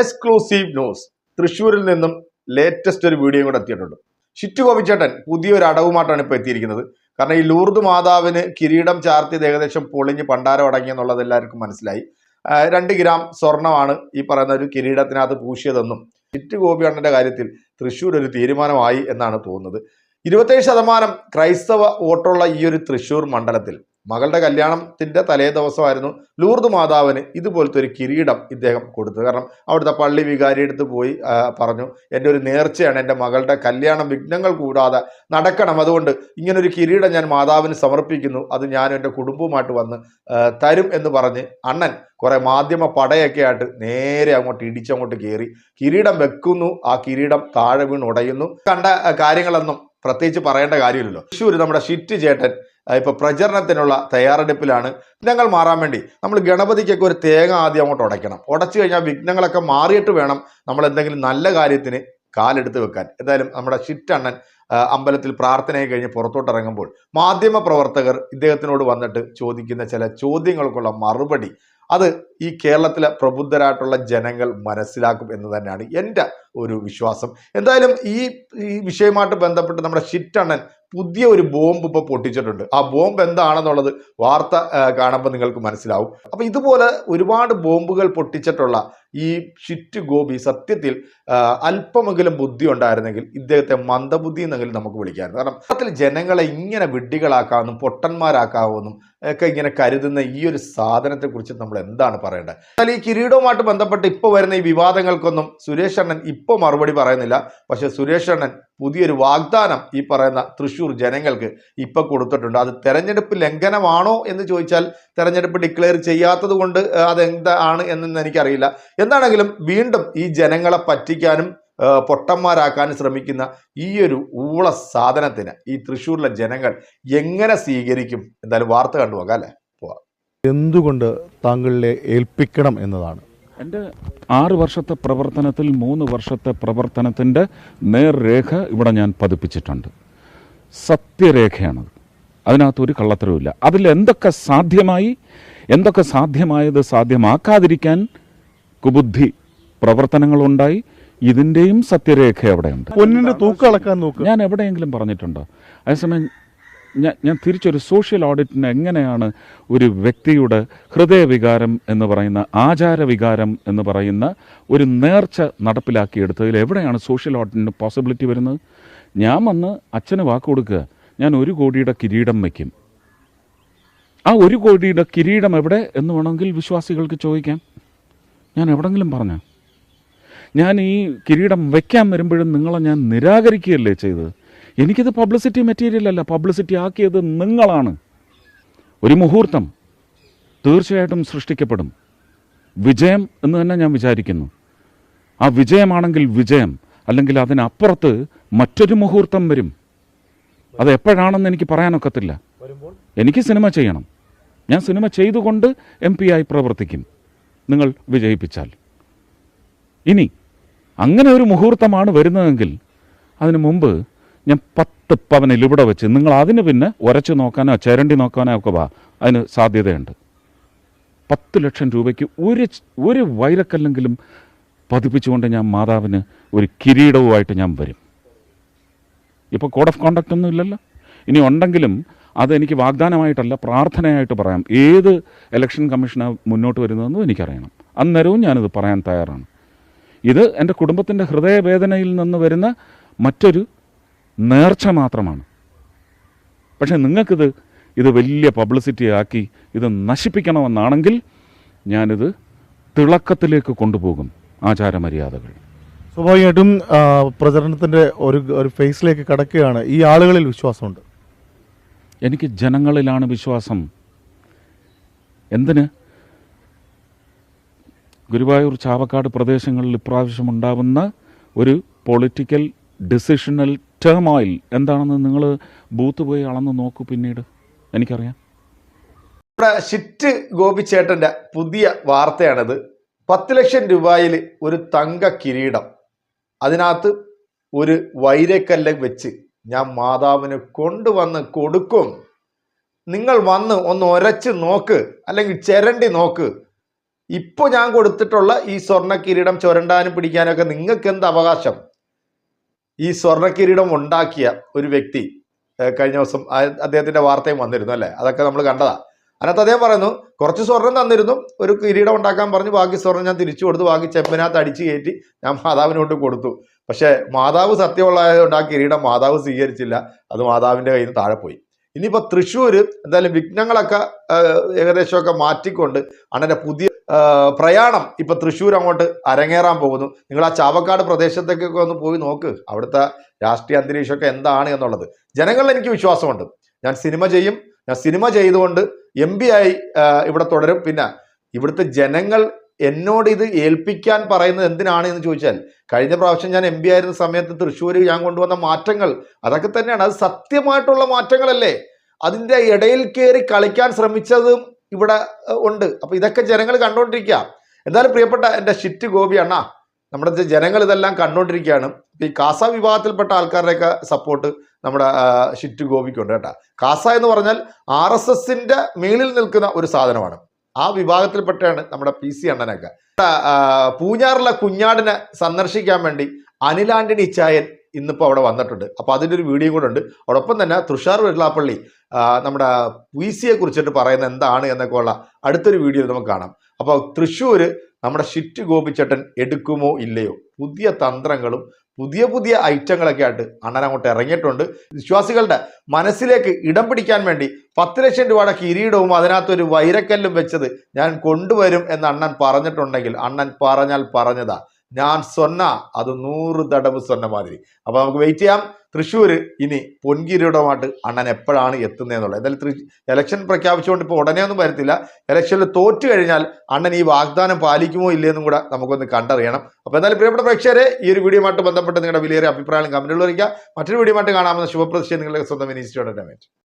Exclusive news തൃശ്ശൂരിൽ നിന്നും latest ഒരു വീഡിയോ കൂടെ എത്തിയിട്ടുണ്ട്. ഷിറ്റു ഗോപിച്ചേട്ടൻ പുതിയൊരു അടവുമായിട്ടാണ് ഇപ്പോൾ എത്തിയിരിക്കുന്നത്. കാരണം ഈ ലൂർദ് മാതാവിന് കിരീടം ചാർത്തിയത് ഏകദേശം പൊളിഞ്ഞ് പണ്ടാരം അടങ്ങി എന്നുള്ളത് എല്ലാവർക്കും മനസ്സിലായി. രണ്ട് ഗ്രാം സ്വർണമാണ് ഈ പറയുന്ന ഒരു കിരീടത്തിനകത്ത് പൂശിയതെന്നും ഷിറ്റു ഗോപിയണ്ണന്റെ കാര്യത്തിൽ തൃശ്ശൂർ ഒരു തീരുമാനമായി എന്നാണ് തോന്നുന്നത്. ഇരുപത്തേഴ് ശതമാനം ക്രൈസ്തവ വോട്ടുള്ള ഈ ഒരു തൃശ്ശൂർ മണ്ഡലത്തിൽ മകളുടെ കല്യാണത്തിന്റെ തലേ ദിവസമായിരുന്നു ലൂർദ് മാതാവിന് ഇതുപോലത്തെ ഒരു കിരീടം ഇദ്ദേഹം കൊടുത്തത്. കാരണം അവിടുത്തെ പള്ളി വികാരി എടുത്ത് പോയി പറഞ്ഞു എന്റെ ഒരു നേർച്ചയാണ് എന്റെ മകളുടെ കല്യാണം വിഘ്നങ്ങൾ കൂടാതെ നടക്കണം. അതുകൊണ്ട് ഇങ്ങനൊരു കിരീടം ഞാൻ മാതാവിന് സമർപ്പിക്കുന്നു. അത് ഞാൻ എന്റെ കുടുംബവുമായിട്ട് വന്ന് തരും എന്ന് പറഞ്ഞ് അണ്ണൻ കുറേ മാധ്യമ പടയൊക്കെ ആയിട്ട് നേരെ അങ്ങോട്ട് ഇടിച്ചങ്ങോട്ട് കയറി കിരീടം വെക്കുന്നു. ആ കിരീടം താഴെ വീണ് ഉടയുന്നു. കണ്ട കാര്യങ്ങളൊന്നും പ്രത്യേകിച്ച് പറയേണ്ട കാര്യമില്ലല്ലോ. തൃശ്ശൂർ നമ്മുടെ ഷിറ്റ് ചേട്ടൻ ഇപ്പൊ പ്രചരണത്തിനുള്ള തയ്യാറെടുപ്പിലാണ്. വിഘ്നങ്ങൾ മാറാൻ വേണ്ടി നമ്മൾ ഗണപതിക്കൊക്കെ ഒരു തേങ്ങ ആദ്യം അങ്ങോട്ട് ഉടയ്ക്കണം. ഉടച്ചു കഴിഞ്ഞാൽ വിഘ്നങ്ങളൊക്കെ മാറിയിട്ട് വേണം നമ്മൾ എന്തെങ്കിലും നല്ല കാര്യത്തിന് കാലെടുത്ത് വെക്കാൻ. എന്തായാലും നമ്മുടെ ഷിറ്റണ്ണൻ അമ്പലത്തിൽ പ്രാർത്ഥനയെ കഴിഞ്ഞ് പുറത്തോട്ട് ഇറങ്ങുമ്പോൾ മാധ്യമ പ്രവർത്തകർ ഇദ്ദേഹത്തിനോട് വന്നിട്ട് ചോദിക്കുന്ന ചില ചോദ്യങ്ങൾക്കുള്ള മറുപടി. അത് ഈ കേരളത്തിലെ പ്രബുദ്ധരായിട്ടുള്ള ജനങ്ങൾ മനസ്സിലാക്കും എന്ന് തന്നെയാണ് എന്റെ ഒരു വിശ്വാസം. എന്തായാലും ഈ ഈ വിഷയമായിട്ട് ബന്ധപ്പെട്ട് നമ്മുടെ ഷിറ്റണ്ണൻ പുതിയ ഒരു ബോംബ് ഇപ്പോൾ പൊട്ടിച്ചിട്ടുണ്ട്. ആ ബോംബ് എന്താണെന്നുള്ളത് വാർത്ത കാണുമ്പോൾ നിങ്ങൾക്ക് മനസ്സിലാവും. അപ്പൊ ഇതുപോലെ ഒരുപാട് ബോംബുകൾ പൊട്ടിച്ചിട്ടുള്ള ഈ ഷിറ്റ് ഗോപി സത്യത്തിൽ അല്പമെങ്കിലും ബുദ്ധി ഉണ്ടായിരുന്നെങ്കിൽ ഇദ്ദേഹത്തെ മന്ദബുദ്ധി എന്നെങ്കിലും നമുക്ക് വിളിക്കാമായിരുന്നു. കാരണം അത്തരത്തിൽ ജനങ്ങളെ ഇങ്ങനെ വിഡ്ഢികളാക്കാമെന്നും പൊട്ടന്മാരാക്കാമെന്നും ഒക്കെ ഇങ്ങനെ കരുതുന്ന ഈ ഒരു സാധനത്തെക്കുറിച്ച് നമ്മൾ എന്താണ് പറയേണ്ടത് എന്നാൽ ഈ കിരീടവുമായിട്ട് ബന്ധപ്പെട്ട് ഇപ്പോൾ വരുന്ന ഈ വിവാദങ്ങൾക്കൊന്നും സുരേഷ് അണ്ണൻ ഇപ്പോൾ മറുപടി പറയുന്നില്ല. പക്ഷേ സുരേഷ് അണ്ണൻ പുതിയൊരു വാഗ്ദാനം ഈ പറയുന്ന തൃശ്ശൂർ ജനങ്ങൾക്ക് ഇപ്പൊ കൊടുത്തിട്ടുണ്ട്. അത് തെരഞ്ഞെടുപ്പ് ലംഘനമാണോ എന്ന് ചോദിച്ചാൽ തെരഞ്ഞെടുപ്പ് ഡിക്ലെയർ ചെയ്യാത്തത് കൊണ്ട് അതെന്താണ് എന്നൊന്നും എനിക്കറിയില്ല. എന്താണെങ്കിലും വീണ്ടും ഈ ജനങ്ങളെ പറ്റിക്കാനും പൊട്ടന്മാരാക്കാൻ ശ്രമിക്കുന്ന ഈ ഒരു ഊള സാധനത്തിന് ഈ തൃശ്ശൂരിലെ ജനങ്ങൾ എങ്ങനെ സ്വീകരിക്കും? എന്തായാലും വാർത്ത കണ്ടുപോകാം അല്ലേ? എന്തുകൊണ്ട് താങ്കളെ ഏൽപ്പിക്കണം എന്നതാണ്? എന്റെ ആറ് വർഷത്തെ പ്രവർത്തനത്തിൽ മൂന്ന് വർഷത്തെ പ്രവർത്തനത്തിന്റെ നേർരേഖ ഇവിടെ ഞാൻ പതിപ്പിച്ചിട്ടുണ്ട്. സത്യരേഖയാണത് അതിനകത്തൊരു കള്ളത്തരവുമില്ല അതിൽ എന്തൊക്കെ സാധ്യമായി എന്തൊക്കെ സാധ്യമായത് സാധ്യമാക്കാതിരിക്കാൻ കുബുദ്ധി പ്രവർത്തനങ്ങളുണ്ടായി. ഇതിന്റെയും സത്യരേഖ അവിടെയുണ്ട്. പൊന്നിന്റെ തൂക്കം അളക്കാൻ നോക്കുക ഞാൻ എവിടെയെങ്കിലും പറഞ്ഞിട്ടുണ്ടോ? അതേസമയം ഞാൻ ഞാൻ തിരിച്ചൊരു സോഷ്യൽ ഓഡിറ്റിന് എങ്ങനെയാണ് ഒരു വ്യക്തിയുടെ ഹൃദയവികാരം എന്ന് പറയുന്ന ആചാരവികാരം എന്ന് പറയുന്ന ഒരു നേർച്ച നടപ്പിലാക്കിയെടുത്തതിൽ എവിടെയാണ് സോഷ്യൽ ഓഡിറ്റിന് പോസിബിലിറ്റി വരുന്നത്? ഞാൻ വന്ന് അച്ഛന് വാക്ക് കൊടുക്കുക ഞാൻ ഒരു കോടിയുടെ കിരീടം വയ്ക്കും. ആ ഒരു കോടിയുടെ കിരീടം എവിടെ എന്ന് വേണമെങ്കിൽ വിശ്വാസികൾക്ക് ചോദിക്കാം. ഞാൻ എവിടെങ്കിലും പറഞ്ഞ. ഞാൻ ഈ കിരീടം വയ്ക്കാൻ വരുമ്പോഴും നിങ്ങളെ ഞാൻ നിരാകരിക്കുകയല്ലേ ചെയ്തത്? എനിക്കിത് പബ്ലിസിറ്റി മെറ്റീരിയൽ അല്ല. പബ്ലിസിറ്റി ആക്കിയത് നിങ്ങളാണ്. ഒരു മുഹൂർത്തം തീർച്ചയായിട്ടും സൃഷ്ടിക്കപ്പെടും. വിജയം എന്ന് തന്നെ ഞാൻ വിചാരിക്കുന്നു. ആ വിജയമാണെങ്കിൽ വിജയം അല്ലെങ്കിൽ അതിനപ്പുറത്ത് മറ്റൊരു മുഹൂർത്തം വരും. അത് എപ്പോഴാണെന്ന് എനിക്ക് പറയാനൊക്കത്തില്ല. എനിക്ക് സിനിമ ചെയ്യണം. ഞാൻ സിനിമ ചെയ്തുകൊണ്ട് എം പി ആയി പ്രവർത്തിക്കും. നിങ്ങൾ വിജയിപ്പിച്ചാൽ. ഇനി അങ്ങനെ ഒരു മുഹൂർത്തമാണ് വരുന്നതെങ്കിൽ അതിനു മുമ്പ് ഞാൻ പത്ത് പവനിൽ ഇവിടെ വെച്ച് നിങ്ങൾ അതിന് പിന്നെ ഉരച്ചു നോക്കാനോ ചേരണ്ടി നോക്കാനോ ഒക്കെ വാ. അതിന് സാധ്യതയുണ്ട്. പത്ത് ലക്ഷം രൂപയ്ക്ക് ഒരു ഒരു വൈരക്കല്ലെങ്കിലും പതിപ്പിച്ചുകൊണ്ട് ഞാൻ മാതാവിന് ഒരു കിരീടവുമായിട്ട് ഞാൻ വരും. ഇപ്പോൾ കോഡ് ഓഫ് കോണ്ടക്റ്റ് ഒന്നും ഇല്ലല്ലോ. ഇനി ഉണ്ടെങ്കിലും അതെനിക്ക് വാഗ്ദാനമായിട്ടല്ല പ്രാർത്ഥനയായിട്ട് പറയാം. ഏത് ഇലക്ഷൻ കമ്മീഷനാണ് മുന്നോട്ട് വരുന്നതെന്നും എനിക്കറിയണം. അന്നേരവും ഞാനിത് പറയാൻ തയ്യാറാണ്. ഇത് എന്റെ കുടുംബത്തിന്റെ ഹൃദയവേദനയിൽ നിന്ന് വരുന്ന മറ്റൊരു നേർച്ച മാത്രമാണ്. പക്ഷേ നിങ്ങൾക്കിത് ഇത് വലിയ പബ്ലിസിറ്റി ആക്കി ഇത് നശിപ്പിക്കണമെന്നാണെങ്കിൽ ഞാനിത് തിളക്കത്തിലേക്ക് കൊണ്ടുപോകും ആചാരമര്യാദകൾ. സ്വാഭാവികമായിട്ടും പ്രചരണത്തിന്റെ ഒരു ഒരു ഫേസിലേക്ക് കടക്കുകയാണ് ഈ ആളുകളിൽ വിശ്വാസമുണ്ട്. എനിക്ക് ജനങ്ങളിലാണ് വിശ്വാസം. എന്തിന്? ഗുരുവായൂർ ചാവക്കാട് പ്രദേശങ്ങളിൽ ഇപ്രാവശ്യം ഉണ്ടാവുന്ന ഒരു പൊളിറ്റിക്കൽ ഡിസിഷണൽ ടേമായിൽ എന്താണെന്ന് നിങ്ങൾ ബൂത്ത് പോയി അളന്ന് നോക്കൂ പിന്നീട്. എനിക്കറിയാം. നമ്മുടെ ഷിറ്റ് ഗോപിച്ചേട്ടന്റെ പുതിയ വാർത്തയാണിത്. പത്ത് ലക്ഷം രൂപയിൽ ഒരു തങ്ക കിരീടം. അതിനകത്ത് ഒരു വൈരക്കല്ല് വെച്ച് ഞാൻ മാതാവിന് കൊണ്ടുവന്ന് കൊടുക്കും. നിങ്ങൾ വന്ന് ഒന്ന് ഒരച്ച് നോക്ക് അല്ലെങ്കിൽ ചിരണ്ടി നോക്ക്. ഇപ്പോൾ ഞാൻ കൊടുത്തിട്ടുള്ള ഈ സ്വർണ കിരീടം ചുരണ്ടാനും പിടിക്കാനൊക്കെ നിങ്ങൾക്ക് എന്ത് അവകാശം? ഈ സ്വർണ കിരീടം ഉണ്ടാക്കിയ ഒരു വ്യക്തി കഴിഞ്ഞ ദിവസം അദ്ദേഹത്തിന്റെ വാർത്തയും വന്നിരുന്നു അല്ലേ? അതൊക്കെ നമ്മൾ കണ്ടതാ. അതിനകത്ത് അദ്ദേഹം പറയുന്നു കുറച്ച് സ്വർണം തന്നിരുന്നു. ഒരു കിരീടം ഉണ്ടാക്കാൻ പറഞ്ഞു. ബാക്കി സ്വർണം ഞാൻ തിരിച്ചു കൊടുത്തു. ബാക്കി ചെമ്പിനകത്ത് അടിച്ചു കയറ്റി ഞാൻ മാതാവിനോട്ട് കൊടുത്തു. പക്ഷേ മാതാവ് സത്യമുള്ളതായതുകൊണ്ട് ആ കിരീടം മാതാവ് സ്വീകരിച്ചില്ല. അത് മാതാവിന്റെ കയ്യിൽ നിന്ന് താഴെ പോയി. ഇനിയിപ്പോൾ തൃശ്ശൂർ എന്തായാലും വിഘ്നങ്ങളൊക്കെ ഏകദേശമൊക്കെ മാറ്റിക്കൊണ്ട് അണ്ണന്റെ പുതിയ പ്രയാണം ഇപ്പൊ തൃശ്ശൂർ അങ്ങോട്ട് അരങ്ങേറാൻ പോകുന്നു. നിങ്ങൾ ആ ചാവക്കാട് പ്രദേശത്തേക്കൊക്കെ ഒന്ന് പോയി നോക്ക്. അവിടുത്തെ രാഷ്ട്രീയ അന്തരീക്ഷമൊക്കെ എന്താണ് എന്നുള്ളത്. ജനങ്ങളിൽ എനിക്ക് വിശ്വാസമുണ്ട്. ഞാൻ സിനിമ ചെയ്യും. ഞാൻ സിനിമ ചെയ്തുകൊണ്ട് എം ആയി ഇവിടെ തുടരും. പിന്നെ ഇവിടുത്തെ ജനങ്ങൾ എന്നോട് ഇത് ഏൽപ്പിക്കാൻ പറയുന്നത് എന്തിനാണ് എന്ന് ചോദിച്ചാൽ കഴിഞ്ഞ പ്രാവശ്യം ഞാൻ എം പി ആയിരുന്ന സമയത്ത് തൃശ്ശൂർ ഞാൻ കൊണ്ടുവന്ന മാറ്റങ്ങൾ അതൊക്കെ തന്നെയാണ്. അത് സത്യമായിട്ടുള്ള മാറ്റങ്ങളല്ലേ? അതിന്റെ ഇടയിൽ കയറി കളിക്കാൻ ശ്രമിച്ചതും ഇവിടെ ഉണ്ട്. അപ്പൊ ഇതൊക്കെ ജനങ്ങൾ കണ്ടുകൊണ്ടിരിക്കുക എന്തായാലും പ്രിയപ്പെട്ട എന്റെ ഷിറ്റ് ഗോപി അണ്ണ നമ്മുടെ ജനങ്ങൾ ഇതെല്ലാം കണ്ടുകൊണ്ടിരിക്കുകയാണ് ഈ കാസ വിഭാഗത്തിൽപ്പെട്ട ആൾക്കാരുടെയൊക്കെ സപ്പോർട്ട് നമ്മുടെ ഷിറ്റ് ഗോപിക്കുണ്ട് കേട്ടോ. കാസ എന്ന് പറഞ്ഞാൽ ആർ എസ് എസിന്റെ മേളിൽ നിൽക്കുന്ന ഒരു സാധനമാണ്. ആ വിഭാഗത്തിൽപ്പെട്ടാണ് നമ്മുടെ പി സി അണ്ണനൊക്കെ. പൂഞ്ഞാറിലെ കുഞ്ഞാടിനെ സന്ദർശിക്കാൻ വേണ്ടി അനിലാന്റണി ചായൻ ഇന്നിപ്പോൾ അവിടെ വന്നിട്ടുണ്ട്. അപ്പോൾ അതിന്റെ ഒരു വീഡിയോ കൂടെ ഉണ്ട്. അതോടൊപ്പം തന്നെ തുഷാർ വെള്ളാപ്പള്ളി നമ്മുടെ പി സിയെ കുറിച്ചിട്ട് പറയുന്നത് എന്താണ് എന്നൊക്കെ ഉള്ള അടുത്തൊരു വീഡിയോ നമുക്ക് കാണാം. അപ്പോൾ തൃശ്ശൂർ നമ്മുടെ ഷിറ്റ് ഗോപിച്ചേട്ടൻ എടുക്കുമോ ഇല്ലയോ? പുതിയ തന്ത്രങ്ങളും പുതിയ പുതിയ ഐറ്റങ്ങളൊക്കെ ആയിട്ട് അണ്ണൻ അങ്ങോട്ട് ഇറങ്ങിയിട്ടുണ്ട്. വിശ്വാസികളുടെ മനസ്സിലേക്ക് ഇടം പിടിക്കാൻ വേണ്ടി പത്ത് ലക്ഷം രൂപയുടെ കിരീടവും അതിനകത്തൊരു വൈരക്കല്ലും വെച്ചത് ഞാൻ കൊണ്ടുവരും എന്ന് അണ്ണൻ പറഞ്ഞിട്ടുണ്ടെങ്കിൽ അണ്ണൻ പറഞ്ഞാൽ പറഞ്ഞതാ. ഞാൻ സ്വന്ന അത് നൂറ് തടവ് സ്വന്ന മാതിരി അപ്പൊ നമുക്ക് വെയിറ്റ് ചെയ്യാം. തൃശ്ശൂർ ഇനി പൊൻകിരീടമായിട്ട് അണ്ണൻ എപ്പോഴാണ് എത്തുന്നതെന്നുള്ളത് എന്തായാലും തൃ ഇലക്ഷൻ പ്രഖ്യാപിച്ചുകൊണ്ട് ഇപ്പോൾ ഉടനെ ഒന്നും വരത്തില്ല. ഇലക്ഷനിൽ തോറ്റു കഴിഞ്ഞാൽ അണ്ണൻ ഈ വാഗ്ദാനം പാലിക്കുമോ ഇല്ലയെന്നും കൂടെ നമുക്കൊന്ന് കണ്ടറിയണം. അപ്പോൾ എന്തായാലും പ്രിയപ്പെട്ട പ്രേക്ഷകരെ ഈ ഒരു വീഡിയോമായിട്ട് ബന്ധപ്പെട്ട് നിങ്ങളുടെ വിലയേറിയ അഭിപ്രായം കമന്റുകൾ അറിയിക്കുക. മറ്റൊരു വീഡിയോയുമായിട്ട് കാണാമെന്ന ശുഭപ്രതിഷ്ഠ നിങ്ങളുടെ സ്വന്തം ഇൻസ്റ്റിറ്റ്യൂട്ട്